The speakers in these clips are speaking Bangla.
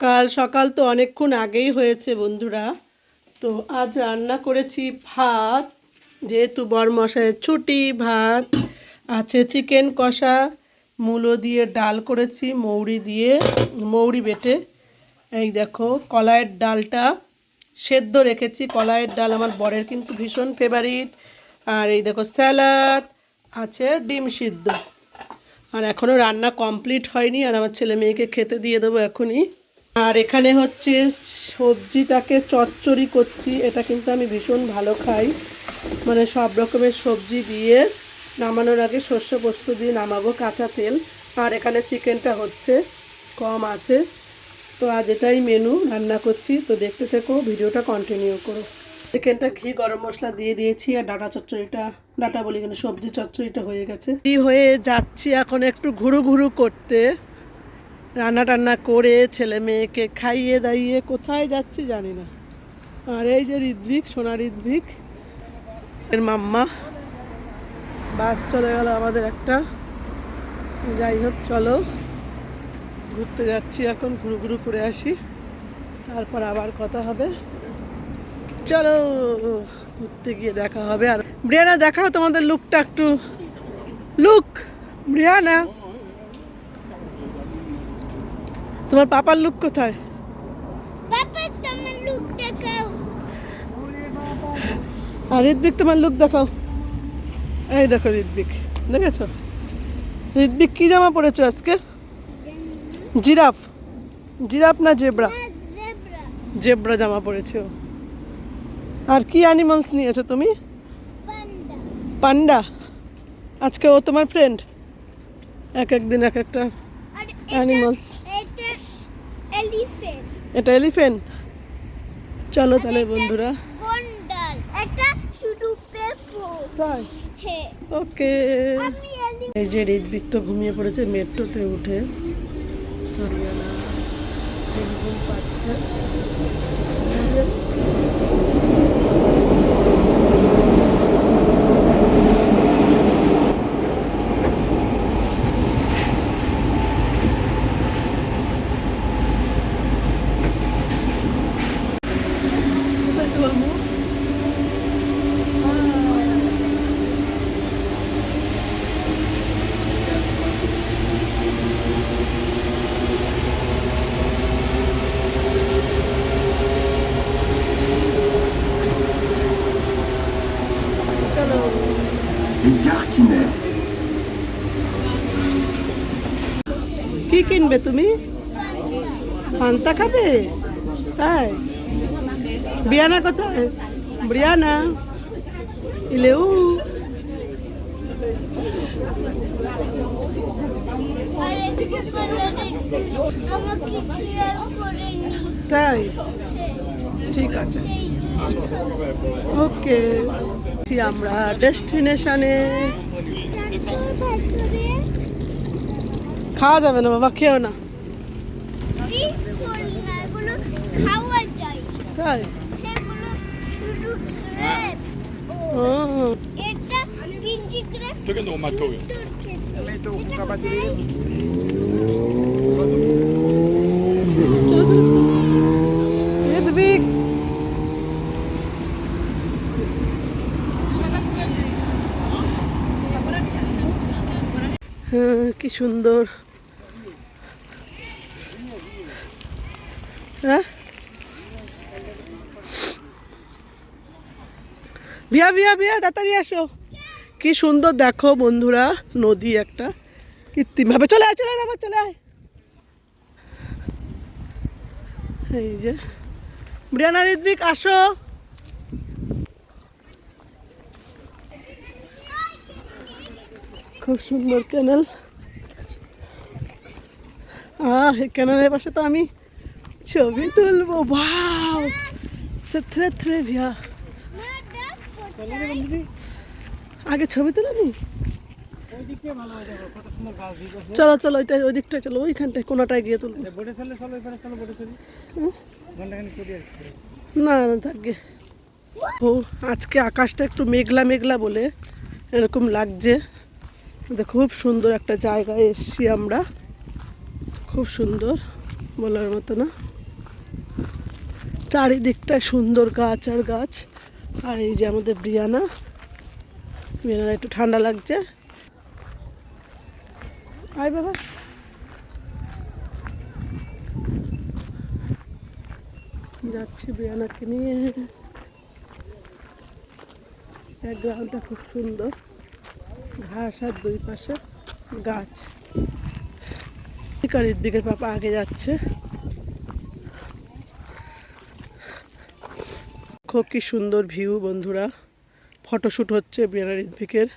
কাল সকাল তো অনেকক্ষণ আগেই হয়েছে বন্ধুরা। তো আজ রান্না করেছি ভাত, যেহেতু বরমশাইয়ের ছুটি, ভাত, আছে চিকেন কষা, মূলো দিয়ে ডাল করেছি, মৌরি দিয়ে, মৌরি বেটে। এই দেখো, কলাইয়ের ডালটা সেদ্ধ রেখেছি। কলাইয়ের ডাল আমার বরের কিন্তু ভীষণ ফেভারিট আর এই দেখো, স্যালাড, আছে ডিম সিদ্ধ। আর এখনও রান্না কমপ্লিট হয়নি, আর আমার ছেলে মেয়েকে খেতে দিয়ে দেবো এখনই। আর এখানে হচ্ছে সবজিটাকে চচ্চড়ি করছি। এটা কিন্তু আমি ভীষণ ভালো খাই। মানে সব রকমের সবজি দিয়ে নামানোর আগে শস্য পোস্ত দিয়ে নামাবো কাঁচা তেল। আর এখানে চিকেনটা হচ্ছে কম আছে। তো আজ এটাই মেনু, রান্না করছি। তো দেখতে থেকো, ভিডিওটা কন্টিনিউ করো। চিকেনটা ঘি, গরম মশলা দিয়ে দিয়েছি আর ডাটা চচ্চড়িটা, ডাটা বলি কেন সবজি চচ্চড়িটা হয়ে গেছে। হয়ে যাচ্ছি এখন একটু ঘুরু ঘুরু করতে। রান্না টান্না করে ছেলে মেয়েকে খাইয়ে দাইয়ে কোথায় যাচ্ছি জানি না। আর এই যে ঋদ্ভিক সোনা ঋদ্ভিক এর মাম্মা। বাস চলে গেল আমাদের একটা। যাই হোক, চলো। ঘুরতে যাচ্ছি এখন, ঘুরু ঘুরু করে আসি। তারপর আবার কথা হবে। চলো, ঘুরতে গিয়ে দেখা হবে। আর ব্রিয়ানা, দেখাও তোমাদের লুকটা একটু। Look Briana. তোমার পাপার লুক কোথায়? আর ঋদ্বিক তোমার লুক দেখাও। এই দেখো ঋদ্বিক দেখেছ? ঋদ্বিক কি জামা পরেছো আজকে? জিরাফ। জিরাফ না জেব্রা? জেব্রা। জামা পরেছে ও। আর কি অ্যানিমালস নিয়েছো তুমি? পান্ডা। পান্ডা? আজকে ও তোমার ফ্রেন্ড এক একদিন এক একটা অ্যানিমালস এটা এলিফ্যান্ট এলিফেন্ট চলো তাহলে বন্ধুরা। এটা শুধু তাই? ওকে। এই যে ঋদ্বিক তো ঘুমিয়ে পড়েছে মেট্রোতে উঠে। ঘুম পাচ্ছে কোথায় তোমার মুখ? চলো et Garquinet. কি কিনবে তুমি? ফান্তা খাবে? তাই? বিয়ানা কোথায়? বিয়ানা? ইলেউ। তাই? ঠিক আছে। ওকে। আমরা ডেস্টিনেশনে। খাওয়া যাবে না বাবা খেও না। কি তাই? গ্রেপস ও এটা পিঞ্চি গ্রেপস Token då, Mattoyo. চলো চলো ঋত্বিক হ্যাঁ কি সুন্দর হ্যাঁ ভিয়া ভিয়া ভিয়া, তাড়াতাড়ি আসো। কি সুন্দর দেখো বন্ধুরা, নদী একটা। কৃত্রিমভাবে চলে আয়, চলে বাবা, চলে আয়। এই যে, ব্রিয়ানা ঋদ্বিক আসো। খুব সুন্দর ক্যানেল আহ, এই ক্যানেলের পাশে তো আমি ছবি তুলবো। ভাও সেথ্রে থ্রে ভিয়া। আগে ছবি তুলে নি? চলো চলো ওইটা ওই দিকটায় চলো ওইখানটায় কোনোটায় গিয়ে তুলবো। হুম? না না থাকবে। ও আজকে আকাশটা একটু মেঘলা মেঘলা বলে এরকম লাগছে। দেখো খুব সুন্দর একটা জায়গায় এসছি আমরা। খুব সুন্দর বলার মতো না। চারিদিকটা সুন্দর গাছ আর গাছ। আর এই যে আমাদের ব্রিয়ানা ব্রিয়ানার একটু ঠান্ডা লাগছে। আয় বাবা। যাচ্ছি ব্রিয়ানাকে নিয়ে। ব্যাকগ্রাউন্ডটা খুব সুন্দর। ঘাস আর দুই পাশে গাছ। দিকের পাপা আগে যাচ্ছে। খুব কি সুন্দর ভিউ বন্ধুরা। ফটোশ্যুট হচ্ছে বিয়ানা ঋদ্বিকের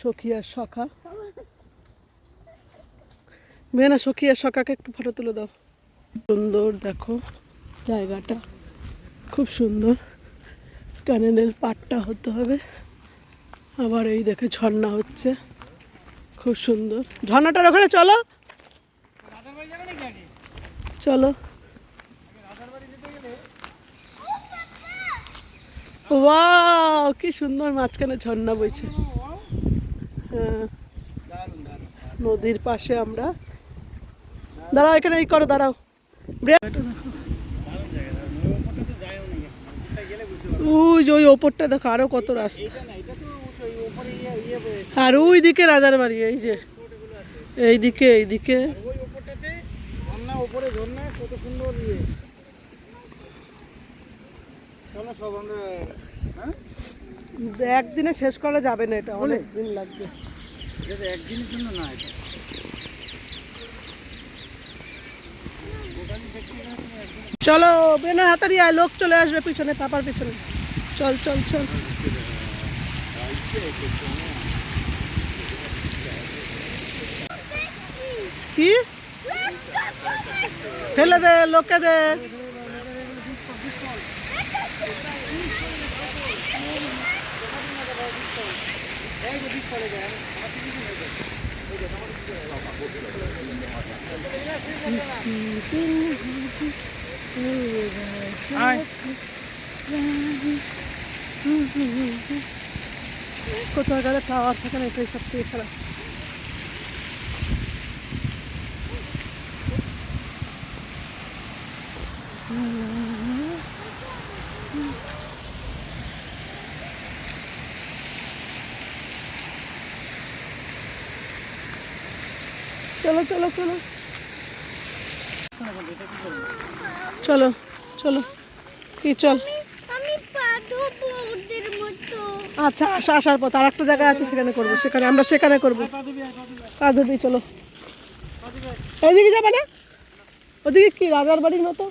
সখী আর সখা বিয়ানা সখী আর সখাকে একটু ফটো তুলে দাও। সুন্দর দেখো জায়গাটা। খুব সুন্দর। ক্যানেলের পাটটা হতে হবে। আবার এই দেখে ঝর্ণা হচ্ছে। খুব সুন্দর। ঝর্ণাটার ওখানে চলো। চলো। ওয়াও, কি সুন্দর মাঝখানে ঝর্ণা বইছে। হ্যাঁ নদীর পাশে আমরা। দাঁড়াও, এখানে এই করো, দাঁড়াও। ওই ওই ওপরটা দেখো, আরও কত রাস্তা। আর ওই দিকে রাজার বাড়ি, এই যে। এইদিকে এইদিকে। কত সুন্দর ইয়ে চলো সব আমরা হ্যাঁ একদিনে শেষ করা যাবে না এটা অনেক দিন লাগবে। একদিনের জন্য না এটা। চলো বেনা হাতারি আয় লোক চলে আসবে পিছনে পাপার পিছনে। চল চল চল। কি? ফেলে দে লোকে দে আয় কোথাও গেলে টাওয়ার থাকে না এটাই সব থেকে খারাপ। চলো চলো চলো। চলো চলো। কি চল। পা আচ্ছা আসা আসার পর আর একটা জায়গা আছে সেখানে করব। সেখানে আমরা সেখানে করব। দেবী চলো। এইদিকে যাবে না? ওদিকে কি রাজার বাড়ির মতো?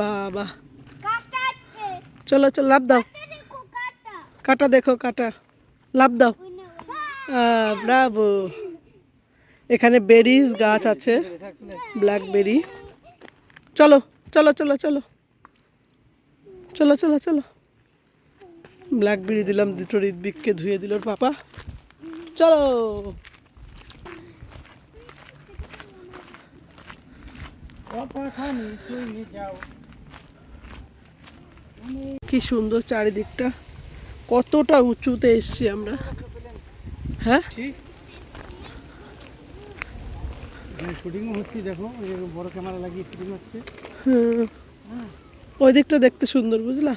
বাবা। চলো চলো লাভ দাও। কাটা দেখো কাটা। লাভ দাও। ব্রাভো। এখানে বেরিজ গাছ আছে, ব্ল্যাকবেরি। চলো চলো চলো চলো। চলো চলো চলো। ব্ল্যাকবেরি দিলাম, দুটো ঋদ্বিককে ধুয়ে দিল পাপা। চলো। কি সুন্দর চারিদিকটা। কতটা উঁচুতে এসছি আমরা। হ্যাঁ? শুটিংও হচ্ছে দেখো বড় ক্যামেরা লাগিয়ে শুটিং হচ্ছে। হুম। ওই দিকটা দেখতে সুন্দর বুঝলা?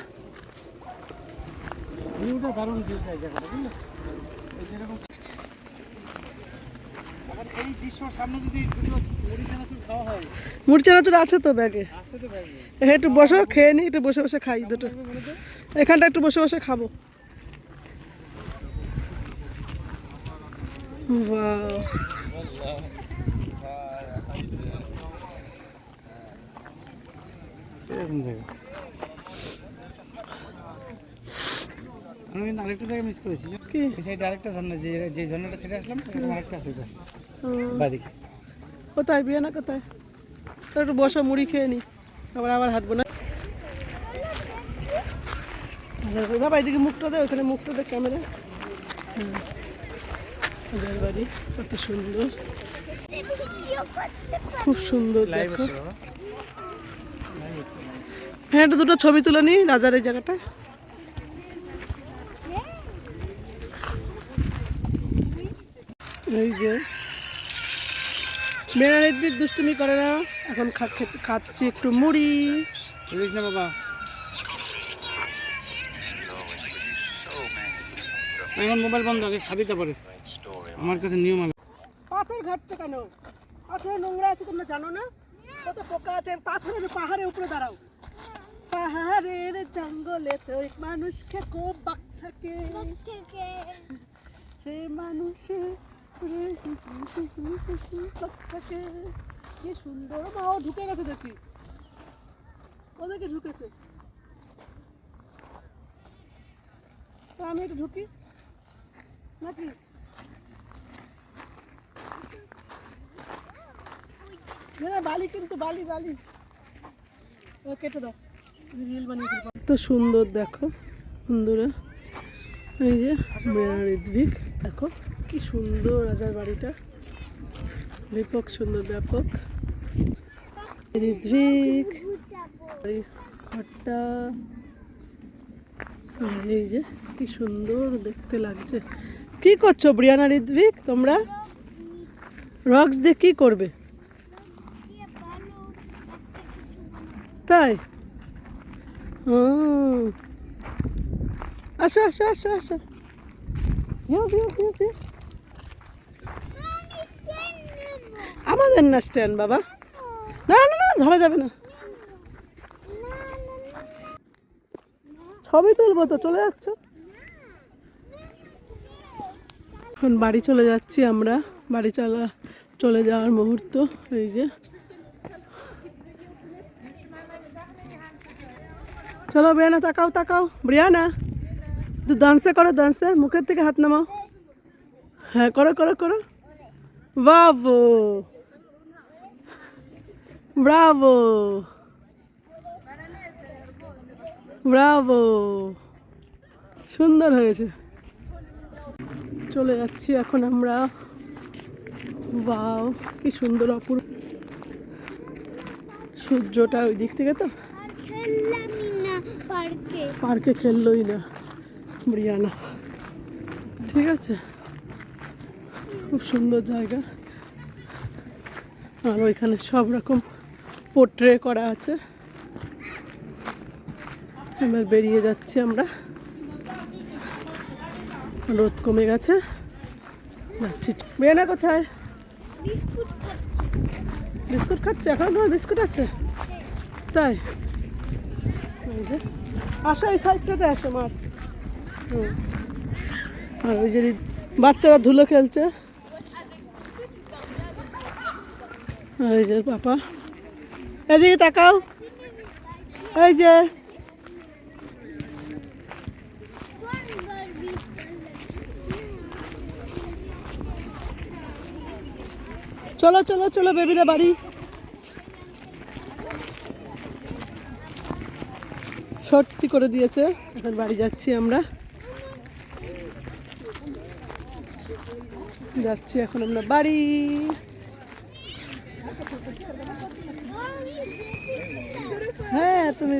ভিউটা দারুণ ভিউ চাই জায়গাটা বুঝলে? যেরকম এই দৃশ্যর সামনে যদি মুড়ি চানাচুর খাওয়া হয় মুড়ি চানাচুর আছে তো ব্যাগে? হ্যাঁ একটু বসো খেয়ে নি একটু বসে বসে খাই দুটো। এখানটা একটু বসে বসে খাব। Wow. এরকম জায়গা আমি কিন্তু আরেকটা জায়গা মিস করেছি? কি? আরেকটা ঝর্ণা যে যে ঝর্ণাটা সেটা আসলাম আরেকটা আছে ওই পাশে হুম, বাদিকে। কোথায়? বিয়ানা কোথায়? তো একটু বসো মুড়ি খেয়ে নি। আবার আবার হাঁটবো না। বাবা এদিকে মুখটা দে ওখানে মুখটা দে ক্যামেরা হাজার বাড়ি কত সুন্দর। খুব সুন্দর দেখো। হ্যাঁ একটু দুটো ছবি তুলে নি রাজার এই জায়গাটা। এই যে। মেয়েরা ঋদ্বিক দুষ্টুমি করে না এখন খা- খাচ্ছি একটু মুড়ি। বুঝিস না বাবা। এখন মোবাইল বন্ধ আগে খাবি তারপরে। আমার কাছে নিয়ম আছে পাথর ঘাটছে কেন? পাথরে নোংরা আছে তোমরা জানো না? কত পোকা আছে পাথরের পাহাড়ের উপরে দাঁড়াও। পাহাড়ের জঙ্গলে তো এক মানুষ খেকো বাক থাকে। সে মানুষের থাকে। কি সুন্দর মা ও ঢুকে গেছে দেখি। ওদেরকে ঢুকেছে। তো আমি একটু ঢুকি? নাকি? বালি কিন্তু বালি বালি ও তো সুন্দর, দেখো, বন্ধুরা। এই যে মেয়েরা ঋদ্বিক দেখো, কি সুন্দর রাজার বাড়িটা। ব্যাপক সুন্দর, ব্যাপক। বাড়ির ঘরটা। এই যে, কি সুন্দর দেখতে লাগছে। কি করছ, ব্রিয়ানা ঋদ্বিক তোমরা? রক্স দিয়ে কি করবে? তাই? আসো আসো আসো আসো। আমাদের না স্ট্যান্ড বাবা। না না না, ধরা যাবে না। ছবি তুলবো তো, চলে যাচ্ছ? এখন বাড়ি চলে যাচ্ছি আমরা। বাড়ি চলা চলে যাওয়ার মুহূর্ত, এই যে। চলো ব্রিয়ানা, তাকাও তাকাও। ব্রিয়ানা, একটু ডান্সে করো ডান্সে মুখের থেকে হাত নামাও। হ্যাঁ করো করো করো। বাবু। ব্রাভো। ব্রাভো। সুন্দর হয়েছে। চলে যাচ্ছি এখন আমরা। বাও কি সুন্দর অপূর্ব। সূর্যটা ওই দিক থেকে তো? পার্কে। খেললোই না ব্রিয়ানা ঠিক আছে। খুব সুন্দর জায়গা। আর ওইখানে সব রকম পোট্রে করা আছে। এবার বেরিয়ে যাচ্ছি আমরা। রোদ কমে গেছে। যাচ্ছি। ব্রিয়ানা কোথায়? বিস্কুট খাচ্ছি। এখন তোমার বিস্কুট আছে? তাই? আসো, এই সাইডটাতে আসো মার হুম। আর ওই যে বাচ্চারা ধুলো খেলছে। এই যে, পাপা। এদিকে তাকাও। এই যে চলো চলো চলো বেবিরা বাড়ি। সত্যি করে দিয়েছে। এখন বাড়ি যাচ্ছি আমরা। যাচ্ছি এখন আমরা বাড়ি। হ্যাঁ তুমি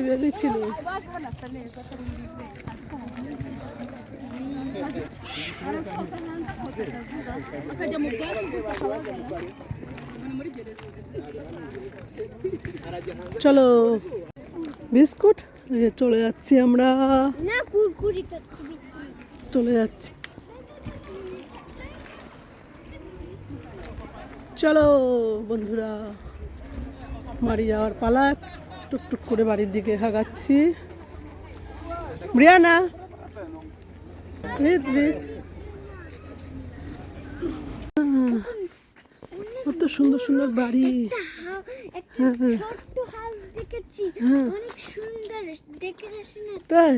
চলো। বিস্কুট? চলে যাচ্ছি আমরা। চলে যাচ্ছি। চলো বন্ধুরা বাড়ি যাওয়ার পালা। টুকটুক করে বাড়ির দিকে হাগাচ্ছি ব্রিয়ানা আহ, কত সুন্দর সুন্দর বাড়ি। একটা ছোট্ট হাউস দেখেছি। হ্যাঁ। অনেক সুন্দর ডেকোরেশন তাই?